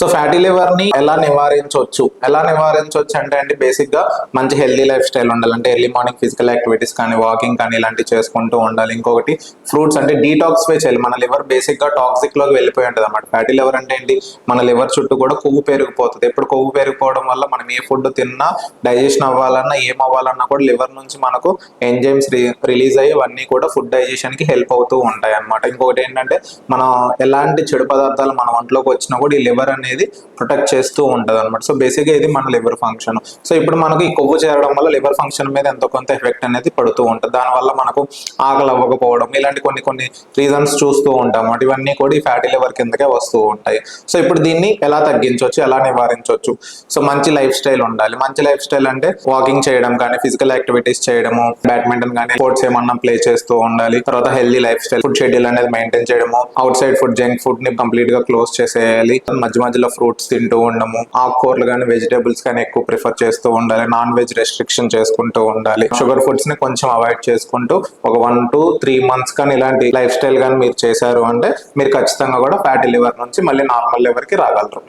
So fatty లివర్ని ఎలా నివారించవచ్చు? ఎలా నివారించవచ్చు అంటే అండి బేసిక్గా మంచి హెల్దీ లైఫ్ స్టైల్ ఉండాలి. అంటే ఎర్లీ మార్నింగ్ ఫిజికల్ యాక్టివిటీస్ కానీ వాకింగ్ కానీ ఇలాంటివి చేసుకుంటూ ఉండాలి. ఇంకొకటి ఫ్రూట్స్ అంటే డీటాక్స్ వే చేయాలి. మన లివర్ బేసిక్గా టాక్సిక్లోకి వెళ్ళిపోయి ఉంటుంది అనమాట ఫ్యాటీ లివర్ అంటే ఏంటి? మన లివర్ చుట్టూ కూడా కొవ్వు పెరిగిపోతుంది. ఎప్పుడు కొవ్వు పెరిగిపోవడం వల్ల మనం ఏ ఫుడ్ తిన్నా డైజెషన్ అవ్వాలన్నా ఏం అవ్వాలన్నా కూడా లివర్ నుంచి మనకు ఎంజైమ్స్ రిలీజ్ అయ్యి అవన్నీ కూడా ఫుడ్ డైజెషన్కి హెల్ప్ అవుతూ ఉంటాయి అన్నమాట. ఇంకొకటి ఏంటంటే మనం ఎలాంటి చెడు పదార్థాలు మన ఒంట్లోకి వచ్చినా కూడా ఈ లివర్ అనేది ప్రొటెక్ట్ చేస్తూ ఉంటుంది అనమాట సో బేసిక్గా ఇది మన లివర్ ఫంక్షన్ సో ఇప్పుడు మనకు ఈ కొవ్వు చేరడం వల్ల లివర్ ఫంక్షన్ మీద ఎంతో కొంత ఎఫెక్ట్ అనేది పడుతూ ఉంటుంది. దానివల్ల మనకు ఆకలి అవ్వకపోవడం ఇలాంటి కొన్ని కొన్ని రీజన్స్ చూస్తూ ఉంటాం అన్నమాట ఇవన్నీ కూడా ఈ ఫ్యాటీ లివర్ కిందకే వస్తూ ఉంటాయి. సో ఇప్పుడు దీన్ని ఎలా తగ్గించవచ్చు ఎలా నివారించవచ్చు సో మంచి లైఫ్ స్టైల్ ఉండాలి. మంచి లైఫ్ స్టైల్ అంటే వాకింగ్ చేయడం కానీ ఫిజికల్ యాక్టివిటీస్ చేయడము బ్యాడ్మింటన్ కానీ స్పోర్ట్స్ ఏమన్నా ప్లే చేస్తూ ఉండాలి. తర్వాత healthy lifestyle food schedule అనేది మెయింటైన్ చేయడము అవుట్ సైడ్ ఫుడ్ జంక్ ఫుడ్ని కంప్లీట్గా క్లోజ్ చేసేయాలి. మధ్య మధ్యలో ఫ్రూట్స్ తింటూ ఉండము. ఆకుకూరలు కానీ వెజిటేబుల్స్ కానీ ఎక్కువ ప్రిఫర్ చేస్తూ ఉండాలి. నాన్ వెజ్ రెస్ట్రిక్షన్ చేసుకుంటూ ఉండాలి. షుగర్ ఫుడ్స్ని కొంచెం అవాయిడ్ చేసుకుంటూ ఒక వన్ టు త్రీ మంత్స్ కానీ ఇలాంటి లైఫ్ స్టైల్ కానీ మీరు చేశారు అంటే మీరు ఖచ్చితంగా కూడా ఫ్యాటీ లివర్ నుంచి మళ్ళీ నార్మల్ లివర్కి రాగలరు.